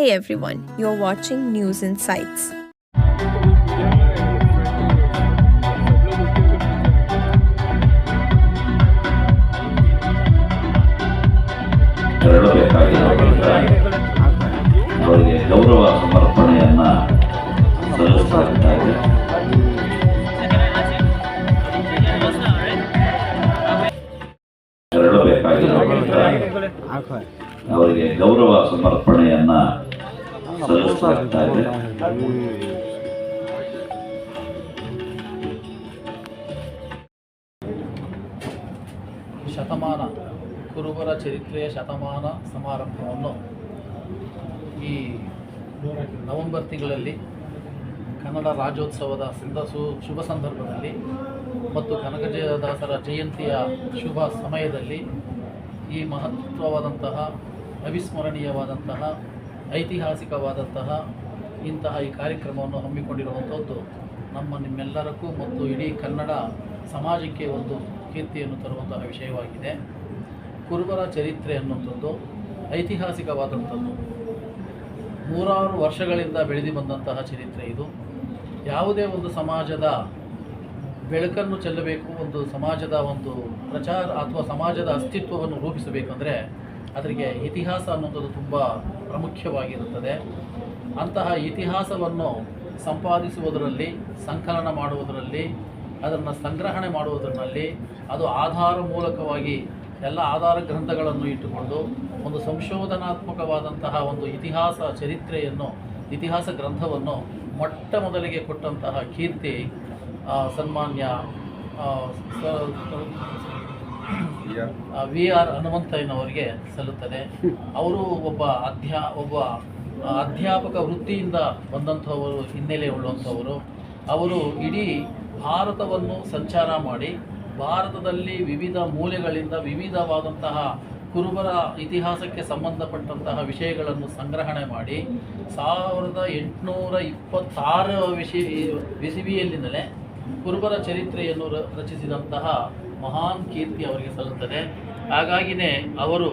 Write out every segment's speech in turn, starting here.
Hey everyone, you're watching News Insights. Que está ಸಮರ್ಪಣೆಯನ್ನ ಇದೆ. ಶತಮಾನ, ಕುರುಬರ ಚರಿತ್ರೆಯ ಶತಮಾನ ಸಮಾರಂಭವನ್ನು ಈ ನವೆಂಬರ್ ತಿಂಗಳಲ್ಲಿ ಕನ್ನಡ ರಾಜ್ಯೋತ್ಸವದ ಸಂದ ಶುಭ ಸಂದರ್ಭದಲ್ಲಿ ಮತ್ತು ಕನಕಜಯದಾಸರ ಜಯಂತಿಯ ಶುಭ ಸಮಯದಲ್ಲಿ ಈ ಮಹತ್ವವಾದಂತಹ ಅವಿಸ್ಮರಣೀಯವಾದಂತಹ, ಐತಿಹಾಸಿಕವಾದಂತಹ ಇಂತಹ ಈ ಕಾರ್ಯಕ್ರಮವನ್ನು ಹಮ್ಮಿಕೊಂಡಿರುವಂಥದ್ದು ನಮ್ಮ ನಿಮ್ಮೆಲ್ಲರಕ್ಕೂ ಮತ್ತು ಇಡೀ ಕನ್ನಡ ಸಮಾಜಕ್ಕೆ ಒಂದು ಕೀರ್ತಿಯನ್ನು ತರುವಂತಹ ವಿಷಯವಾಗಿದೆ. ಕುರುಬರ ಚರಿತ್ರೆ ಅನ್ನುವಂಥದ್ದು, ಐತಿಹಾಸಿಕವಾದಂಥದ್ದು. ನೂರಾರು ವರ್ಷಗಳಿಂದ ಬೆಳೆದು ಬಂದಂತಹ ಚರಿತ್ರೆ ಇದು. ಯಾವುದೇ ಒಂದು ಸಮಾಜದ ಬೆಳಕನ್ನು ಚೆಲ್ಲಬೇಕು, ಒಂದು ಸಮಾಜದ ಒಂದು ಪ್ರಚಾರ ಅಥವಾ ಸಮಾಜದ ಅಸ್ತಿತ್ವವನ್ನು ರೂಪಿಸಬೇಕಂದ್ರೆ ಅದರಿಗೆ ಇತಿಹಾಸ ಅನ್ನೋದು ತುಂಬ ಪ್ರಾಮುಖ್ಯವಾಗಿರುತ್ತದೆ. ಅಂತಹ ಇತಿಹಾಸವನ್ನು ಸಂಪಾದಿಸುವುದರಲ್ಲಿ, ಸಂಕಲನ ಮಾಡುವುದರಲ್ಲಿ, ಅದನ್ನು ಸಂಗ್ರಹಣೆ ಮಾಡುವುದರಲ್ಲಿ ಅದು ಆಧಾರ ಮೂಲಕವಾಗಿ ಎಲ್ಲ ಆಧಾರ ಗ್ರಂಥಗಳನ್ನು ಇಟ್ಟುಕೊಂಡು ಒಂದು ಸಂಶೋಧನಾತ್ಮಕವಾದಂತಹ ಒಂದು ಇತಿಹಾಸ ಚರಿತ್ರೆಯನ್ನು, ಇತಿಹಾಸ ಗ್ರಂಥವನ್ನು ಮೊಟ್ಟ ಮೊದಲಿಗೆ ಕೊಟ್ಟಂತಹ ಕೀರ್ತಿ ಸನ್ಮಾನ್ಯ ವಿ ಆರ್ ಹನುಮಂತಯ್ಯನವರಿಗೆ ಸಲ್ಲುತ್ತದೆ. ಅವರು ಒಬ್ಬ ಅಧ್ಯಾ, ಒಬ್ಬ ಅಧ್ಯಾಪಕ ವೃತ್ತಿಯಿಂದ ಬಂದಂಥವರು, ಹಿನ್ನೆಲೆ ಉಳ್ಳುವಂಥವರು ಅವರು ಇಡೀ ಭಾರತವನ್ನು ಸಂಚಾರ ಮಾಡಿ, ಭಾರತದಲ್ಲಿ ವಿವಿಧ ಮೂಲೆಗಳಿಂದ ವಿವಿಧವಾದಂತಹ ಕುರುಬರ ಇತಿಹಾಸಕ್ಕೆ ಸಂಬಂಧಪಟ್ಟಂತಹ ವಿಷಯಗಳನ್ನು ಸಂಗ್ರಹಣೆ ಮಾಡಿ, ಸಾವಿರದ ಎಂಟುನೂರ ಇಪ್ಪತ್ತಾರು ವಿಶಿ ವಿಸಿವಿಯಲ್ಲಿಂದಲೇ ಕುರುಬರ ಚರಿತ್ರೆಯನ್ನು ರಚಿಸಿದಂತಹ ಮಹಾನ್ ಕೀರ್ತಿ ಅವರಿಗೆ ಸಲ್ಲುತ್ತದೆ. ಹಾಗಾಗಿನೇ ಅವರು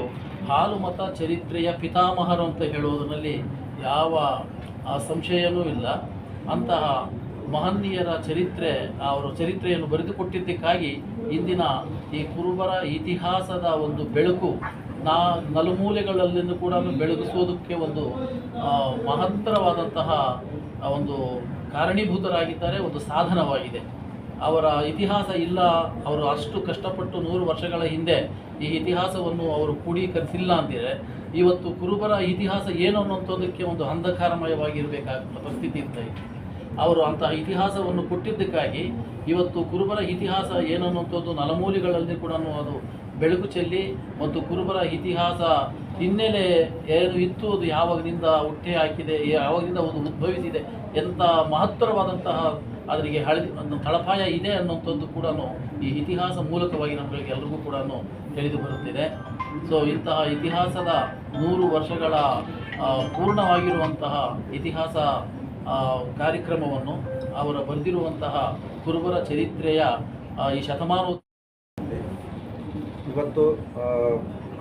ಹಾಲು ಮತ ಚರಿತ್ರೆಯ ಪಿತಾಮಹರು ಅಂತ ಹೇಳುವುದರಲ್ಲಿ ಯಾವ ಸಂಶಯವೂ ಇಲ್ಲ. ಅಂತಹ ಮಹನೀಯರ ಚರಿತ್ರೆ, ಅವರ ಚರಿತ್ರೆಯನ್ನು ಬರೆದುಕೊಟ್ಟಿದ್ದಕ್ಕಾಗಿ ಇಂದಿನ ಈ ಕುರುಬರ ಇತಿಹಾಸದ ಒಂದು ಬೆಳಕು ನಾ, ನಲುಮೂಲೆಗಳಲ್ಲಿಂದ ಕೂಡ ಬೆಳಗಿಸೋದಕ್ಕೆ ಒಂದು ಮಹತ್ತರವಾದಂತಹ ಒಂದು ಕಾರಣೀಭೂತರಾಗಿದ್ದಾರೆ, ಒಂದು ಸಾಧನವಾಗಿದೆ. ಅವರ ಇತಿಹಾಸ ಇಲ್ಲ, ಅವರು ಅಷ್ಟು ಕಷ್ಟಪಟ್ಟು ನೂರು ವರ್ಷಗಳ ಹಿಂದೆ ಈ ಇತಿಹಾಸವನ್ನು ಅವರು ಕ್ರೋಢೀಕರಿಸಿಲ್ಲ ಅಂತಿದೆ ಇವತ್ತು ಕುರುಬರ ಇತಿಹಾಸ ಏನು ಅನ್ನುವಂಥದ್ದಕ್ಕೆ ಒಂದು ಅಂಧಕಾರಮಯವಾಗಿರಬೇಕಾದ ಪರಿಸ್ಥಿತಿ ಇರ್ತಾ ಇತ್ತು ಅವರು ಅಂತಹ ಇತಿಹಾಸವನ್ನು ಕೊಟ್ಟಿದ್ದಕ್ಕಾಗಿ ಇವತ್ತು ಕುರುಬರ ಇತಿಹಾಸ ಏನು ಅನ್ನುವಂಥದ್ದು ನಲಮೂಲಿಗಳಲ್ಲಿ ಕೂಡ ಅದು ಬೆಳಕು ಚೆಲ್ಲಿ, ಮತ್ತು ಕುರುಬರ ಇತಿಹಾಸ ಹಿನ್ನೆಲೆ ಏನು ಇತ್ತು, ಅದು ಯಾವಾಗದಿಂದ ಹುಟ್ಟೆ ಹಾಕಿದೆ ಯಾವಾಗಿಂದ ಅದು ಉದ್ಭವಿಸಿದೆ ಎಂಥ ಮಹತ್ತರವಾದಂತಹ ಅದರಿಗೆ ಹಳದಿ ಒಂದು ತಳಪಾಯ ಇದೆ ಅನ್ನೋಂಥದ್ದು ಕೂಡ ಈ ಇತಿಹಾಸ ಮೂಲಕವಾಗಿ ನಮಗೆ ಎಲ್ರಿಗೂ ಕೂಡ ತಿಳಿದು ಬರುತ್ತಿದೆ. ಸೊ ಇಂತಹ ಇತಿಹಾಸದ ನೂರು ವರ್ಷಗಳ ಪೂರ್ಣವಾಗಿರುವಂತಹ ಇತಿಹಾಸ ಕಾರ್ಯಕ್ರಮವನ್ನು ಅವರ ಬರೆದಿರುವಂತಹ ಕುರುಬರ ಚರಿತ್ರೆಯ ಈ ಶತಮಾನ ಇವತ್ತು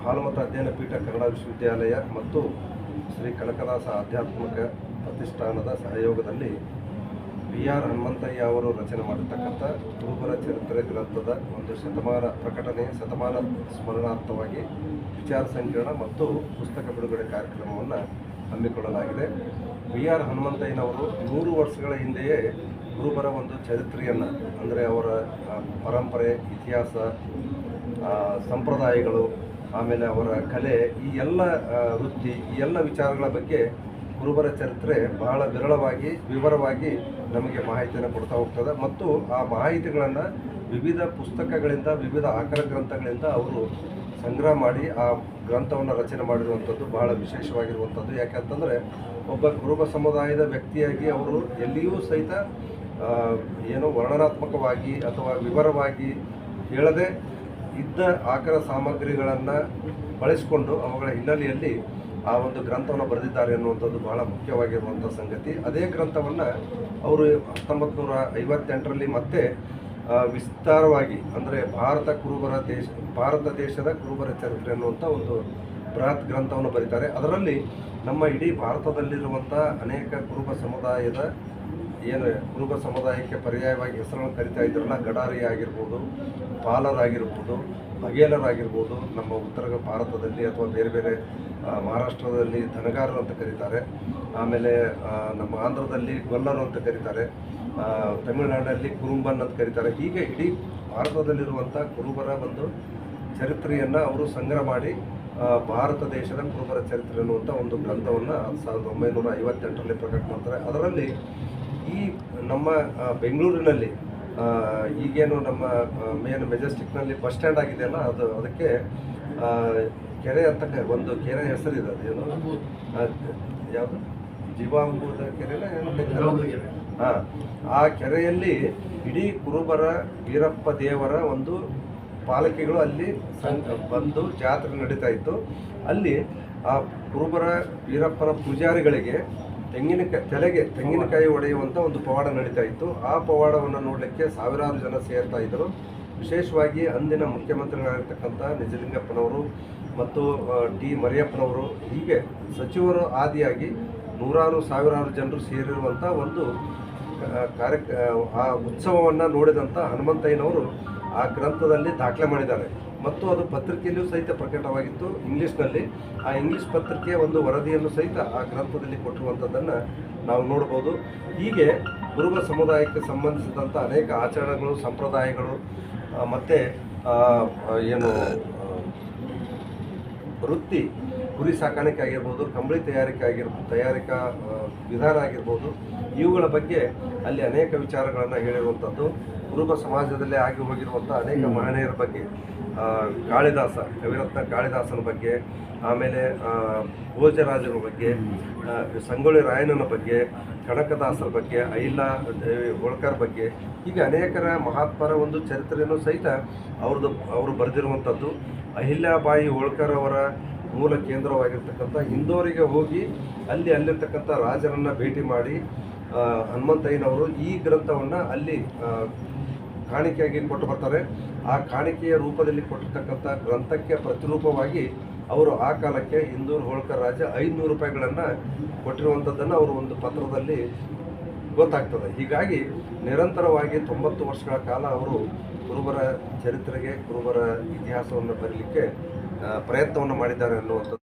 ಹಾಲುಮತ ಅಧ್ಯಯನ ಪೀಠ ಕನ್ನಡ ವಿಶ್ವವಿದ್ಯಾಲಯ ಮತ್ತು ಶ್ರೀ ಕನಕದಾಸ ಆಧ್ಯಾತ್ಮಿಕ ಪ್ರತಿಷ್ಠಾನದ ಸಹಯೋಗದಲ್ಲಿ ಬಿ ಆರ್ ಹನುಮಂತಯ್ಯ ಅವರು ರಚನೆ ಮಾಡಿರ್ತಕ್ಕಂಥ ಕುರುಬರ ಚರಿತ್ರೆ ಗ್ರಂಥದ ಒಂದು ಶತಮಾನ ಪ್ರಕಟಣೆ, ಶತಮಾನ ಸ್ಮರಣಾರ್ಥವಾಗಿ ವಿಚಾರ ಸಂಕಿರಣ ಮತ್ತು ಪುಸ್ತಕ ಬಿಡುಗಡೆ ಕಾರ್ಯಕ್ರಮವನ್ನು ಹಮ್ಮಿಕೊಳ್ಳಲಾಗಿದೆ. ಬಿ ಆರ್ ಹನುಮಂತಯ್ಯನವರು ನೂರು ವರ್ಷಗಳ ಹಿಂದೆಯೇ ಕುರುಬರ ಒಂದು ಚರಿತ್ರೆಯನ್ನು, ಅಂದರೆ ಅವರ ಪರಂಪರೆ, ಇತಿಹಾಸ ಸಂಪ್ರದಾಯಗಳು, ಆಮೇಲೆ ಅವರ ಕಲೆ, ಈ ಎಲ್ಲ ವೃತ್ತಿ, ಈ ಎಲ್ಲ ವಿಚಾರಗಳ ಬಗ್ಗೆ ಕುರುಬರ ಚರಿತ್ರೆ ಬಹಳ ವಿರಳವಾಗಿ, ವಿವರವಾಗಿ ನಮಗೆ ಮಾಹಿತಿಯನ್ನು ಕೊಡ್ತಾ ಹೋಗ್ತದೆ. ಮತ್ತು ಆ ಮಾಹಿತಿಗಳನ್ನು ವಿವಿಧ ಪುಸ್ತಕಗಳಿಂದ, ವಿವಿಧ ಆಕರ ಗ್ರಂಥಗಳಿಂದ ಅವರು ಸಂಗ್ರಹ ಮಾಡಿ ಆ ಗ್ರಂಥವನ್ನು ರಚನೆ ಮಾಡಿರುವಂಥದ್ದು ಬಹಳ ವಿಶೇಷವಾಗಿರುವಂಥದ್ದು. ಯಾಕಂತಂದರೆ ಒಬ್ಬ ಕುರುಬ ಸಮುದಾಯದ ವ್ಯಕ್ತಿಯಾಗಿ ಅವರು ಎಲ್ಲಿಯೂ ಸಹಿತ ಏನು ವರ್ಣನಾತ್ಮಕವಾಗಿ ಅಥವಾ ವಿವರವಾಗಿ ಹೇಳದೆ ಇದ್ದ ಆಕರ ಸಾಮಗ್ರಿಗಳನ್ನು ಬಳಸಿಕೊಂಡು ಅವುಗಳ ಹಿನ್ನೆಲೆಯಲ್ಲಿ ಆ ಒಂದು ಗ್ರಂಥವನ್ನು ಬರೆದಿದ್ದಾರೆ ಅನ್ನುವಂಥದ್ದು ಬಹಳ ಮುಖ್ಯವಾಗಿರುವಂಥ ಸಂಗತಿ. ಅದೇ ಗ್ರಂಥವನ್ನು ಅವರು ಹತ್ತೊಂಬತ್ತು ನೂರ ಐವತ್ತೆಂಟರಲ್ಲಿ ಮತ್ತೆ ವಿಸ್ತಾರವಾಗಿ, ಅಂದರೆ ಭಾರತ ಕುರುಬರ ದೇಶ, ಭಾರತ ದೇಶದ ಕುರುಬರ ಚರಿತ್ರೆ ಅನ್ನುವಂಥ ಒಂದು ಬೃಹತ್ ಗ್ರಂಥವನ್ನು ಬರೀತಾರೆ. ಅದರಲ್ಲಿ ನಮ್ಮ ಇಡೀ ಭಾರತದಲ್ಲಿರುವಂಥ ಅನೇಕ ಕುರುಬ ಸಮುದಾಯದ ಏನು ಕುರುಬ ಸಮುದಾಯಕ್ಕೆ ಪರ್ಯಾಯವಾಗಿ ಹೆಸರನ್ನು ಕರಿತಾ ಇದ್ರಲ್ಲ ಗಡಾರಿ ಆಗಿರ್ಬೋದು ಪಾಲರಾಗಿರ್ಬೋದು ಬಗೇಲರಾಗಿರ್ಬೋದು ನಮ್ಮ ಉತ್ತರ ಭಾರತದಲ್ಲಿ ಅಥವಾ ಬೇರೆ ಬೇರೆ ಮಹಾರಾಷ್ಟ್ರದಲ್ಲಿ ಧನಗಾರರು ಅಂತ ಕರೀತಾರೆ. ಆಮೇಲೆ ನಮ್ಮ ಆಂಧ್ರದಲ್ಲಿ ಗೊಲ್ಲರು ಅಂತ ಕರೀತಾರೆ. ತಮಿಳುನಾಡಲ್ಲಿ ಕುರುಂಬನ್ ಅಂತ ಕರೀತಾರೆ. ಹೀಗೆ ಇಡೀ ಭಾರತದಲ್ಲಿರುವಂಥ ಕುರುಬರ ಒಂದು ಚರಿತ್ರೆಯನ್ನು ಅವರು ಸಂಗ್ರಹ ಮಾಡಿ ಭಾರತ ದೇಶದ ಕುರುಬರ ಚರಿತ್ರೆ ಅನ್ನುವಂಥ ಒಂದು ಗ್ರಂಥವನ್ನು ಸಾವಿರದ ಒಂಬೈನೂರ ಐವತ್ತೆಂಟರಲ್ಲಿ ಪ್ರಕಟ ಮಾಡ್ತಾರೆ ಅದರಲ್ಲಿ ಈ ನಮ್ಮ ಬೆಂಗಳೂರಿನಲ್ಲಿ ಈಗೇನು ನಮ್ಮ ಮೇನ್ ಮೆಜೆಸ್ಟಿಕ್ನಲ್ಲಿ ಬಸ್ ಸ್ಟ್ಯಾಂಡ್ ಆಗಿದೆಯಲ್ಲ ಅದು ಅದಕ್ಕೆ ಕೆರೆ ಅಂತ ಒಂದು ಕೆರೆ ಹೆಸರಿದೆ ಅದೇನು ಯಾವುದು? ಜೀವಾಂಬೂದ ಕೆರೆನ? ಹಾ. ಆ ಕೆರೆಯಲ್ಲಿ ಇಡೀ ಕುರುಬರ ವೀರಪ್ಪ ದೇವರ ಒಂದು ಪಾಲಕಿಗಳು ಅಲ್ಲಿ ಬಂದು ಜಾತ್ರೆ ನಡೀತಾ ಇತ್ತು. ಅಲ್ಲಿ ಆ ಕುರುಬರ ವೀರಪ್ಪನ ಪೂಜಾರಿಗಳಿಗೆ ತೆಂಗಿನಕಾಯಿ ತಲೆಗೆ ತೆಂಗಿನಕಾಯಿ ಒಡೆಯುವಂಥ ಒಂದು ಪವಾಡ ನಡೀತಾ ಇತ್ತು. ಆ ಪವಾಡವನ್ನು ನೋಡಲಿಕ್ಕೆ ಸಾವಿರಾರು ಜನ ಸೇರ್ತಾ ಇದ್ದರು. ವಿಶೇಷವಾಗಿ ಅಂದಿನ ಮುಖ್ಯಮಂತ್ರಿಗಳಾಗಿರ್ತಕ್ಕಂಥ ನಿಜಲಿಂಗಪ್ಪನವರು ಮತ್ತು ಡಿ ಮರಿಯಪ್ಪನವರು, ಹೀಗೆ ಸಚಿವರು ಆದಿಯಾಗಿ ನೂರಾರು ಸಾವಿರಾರು ಜನರು ಸೇರಿರುವಂಥ ಒಂದು ಕಾರ್ಯ ಆ ಉತ್ಸವವನ್ನು ನೋಡಿದಂಥ ಹನುಮಂತಯ್ಯನವರು ಆ ಗ್ರಂಥದಲ್ಲಿ ದಾಖಲೆ ಮಾಡಿದ್ದಾರೆ. ಮತ್ತು ಅದು ಪತ್ರಿಕೆಯಲ್ಲೂ ಸಹಿತ ಪ್ರಕಟವಾಗಿತ್ತು ಇಂಗ್ಲೀಷ್ನಲ್ಲಿ. ಆ ಇಂಗ್ಲೀಷ್ ಪತ್ರಿಕೆಯ ಒಂದು ವರದಿಯನ್ನು ಸಹಿತ ಆ ಗ್ರಂಥದಲ್ಲಿ ಕೊಟ್ಟಿರುವಂಥದ್ದನ್ನು ನಾವು ನೋಡ್ಬೋದು. ಹೀಗೆ ಕುರುಬ ಸಮುದಾಯಕ್ಕೆ ಸಂಬಂಧಿಸಿದಂಥ ಅನೇಕ ಆಚರಣೆಗಳು, ಸಂಪ್ರದಾಯಗಳು ಮತ್ತು ಏನು ವೃತ್ತಿ ಕುರಿ ಸಾಕಾಣಿಕೆ ಆಗಿರ್ಬೋದು ಕಂಬಳಿ ತಯಾರಿಕೆ ಆಗಿರ್ಬೋದು ತಯಾರಿಕಾ ವಿಧಾನ ಆಗಿರ್ಬೋದು ಇವುಗಳ ಬಗ್ಗೆ ಅಲ್ಲಿ ಅನೇಕ ವಿಚಾರಗಳನ್ನು ಹೇಳಿರುವಂಥದ್ದು. ಕುರುಬ ಸಮಾಜದಲ್ಲಿ ಆಗಿ ಹೋಗಿರುವಂಥ ಅನೇಕ ಮಹನೀಯರ ಬಗ್ಗೆ ಕಾಳಿದಾಸ ಕವಿರತ್ನ ಕಾಳಿದಾಸನ ಬಗ್ಗೆ ಆಮೇಲೆ ಭೋಜರಾಜನ ಬಗ್ಗೆ ಸಂಗೊಳ್ಳಿ ರಾಯಣ್ಣನ ಬಗ್ಗೆ ಕನಕದಾಸರ ಬಗ್ಗೆ ದೇವಿ ಹೋಳ್ಕರ್ ಬಗ್ಗೆ ಹೀಗೆ ಅನೇಕರ ಮಹಾತ್ಮರ ಒಂದು ಚರಿತ್ರೆಯನ್ನು ಸಹಿತ ಅವ್ರದ್ದು ಅವರು ಬರೆದಿರುವಂಥದ್ದು. ಅಹಿಲ್ಯಾಬಾಯಿ ಹೋಳ್ಕರ್ ಅವರ ಮೂಲ ಕೇಂದ್ರವಾಗಿರ್ತಕ್ಕಂಥ ಇಂದೋರಿಗೆ ಹೋಗಿ ಅಲ್ಲಿ ಅಲ್ಲಿರ್ತಕ್ಕಂಥ ರಾಜರನ್ನು ಭೇಟಿ ಮಾಡಿ ಹನುಮಂತಯ್ಯನವರು ಈ ಗ್ರಂಥವನ್ನು ಅಲ್ಲಿ ಕಾಣಿಕೆಯಾಗಿ ಕೊಟ್ಟು ಬರ್ತಾರೆ. ಆ ಕಾಣಿಕೆಯ ರೂಪದಲ್ಲಿ ಕೊಟ್ಟಿರ್ತಕ್ಕಂಥ ಗ್ರಂಥಕ್ಕೆ ಪ್ರತಿರೂಪವಾಗಿ ಅವರು ಆ ಕಾಲಕ್ಕೆ ಇಂದೂರು ಹೋಳ್ಕರ್ ರಾಜ ಐದುನೂರು ರೂಪಾಯಿಗಳನ್ನು ಕೊಟ್ಟಿರುವಂಥದ್ದನ್ನು ಅವರು ಒಂದು ಪತ್ರದಲ್ಲಿ ಗೊತ್ತಾಗ್ತದೆ. ಹೀಗಾಗಿ ನಿರಂತರವಾಗಿ ತೊಂಬತ್ತು ವರ್ಷಗಳ ಕಾಲ ಅವರು ಕುರುಬರ ಚರಿತ್ರೆಗೆ ಕುರುಬರ ಇತಿಹಾಸವನ್ನು ಬರೀಲಿಕ್ಕೆ ಪ್ರಯತ್ನವನ್ನು ಮಾಡಿದ್ದಾರೆ ಅನ್ನುವಂಥದ್ದು